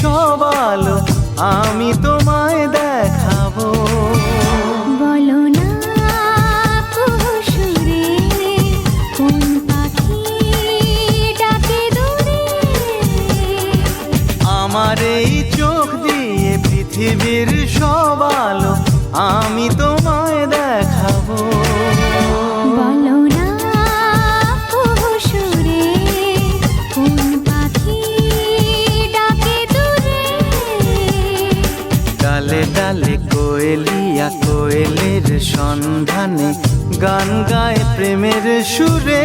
সব আলো আমি তোমায় দেখাবো। বলো না আমার এই চোখ দিয়ে পৃথিবীর সব আলো আমি তোমায় দেখাবো। ডালে ডালে কোয়েলিয়া কোয়েলের সন্ধানে গান গায় প্রেমের সুরে।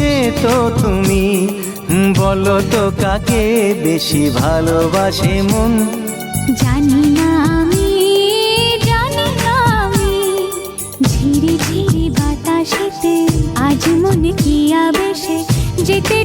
সে তো তুমি? বলো তো কাকে বেশি ভালোবাসে মন? জানি না আমি, জানি না আমি। ঝিরি ঝিরি বাতাসেতে আজ মনে কি আবেশে? যেতে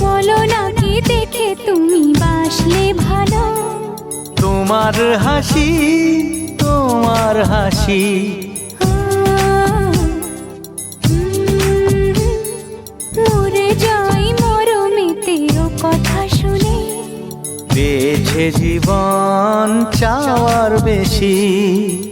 বলো না কি দেখে তুমি বাসলে ভালো? তোমার হাসি তোমার হাসি। মরে যাই মরমেতে কথা শুনে। পেয়েছে জীবন চাওয়ার বেশি।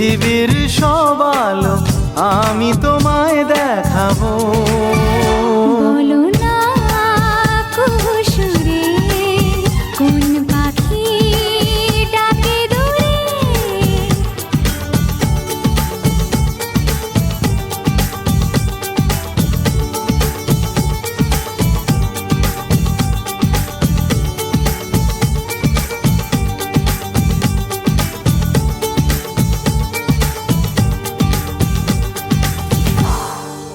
পৃথিবীর সব আমি তোমায়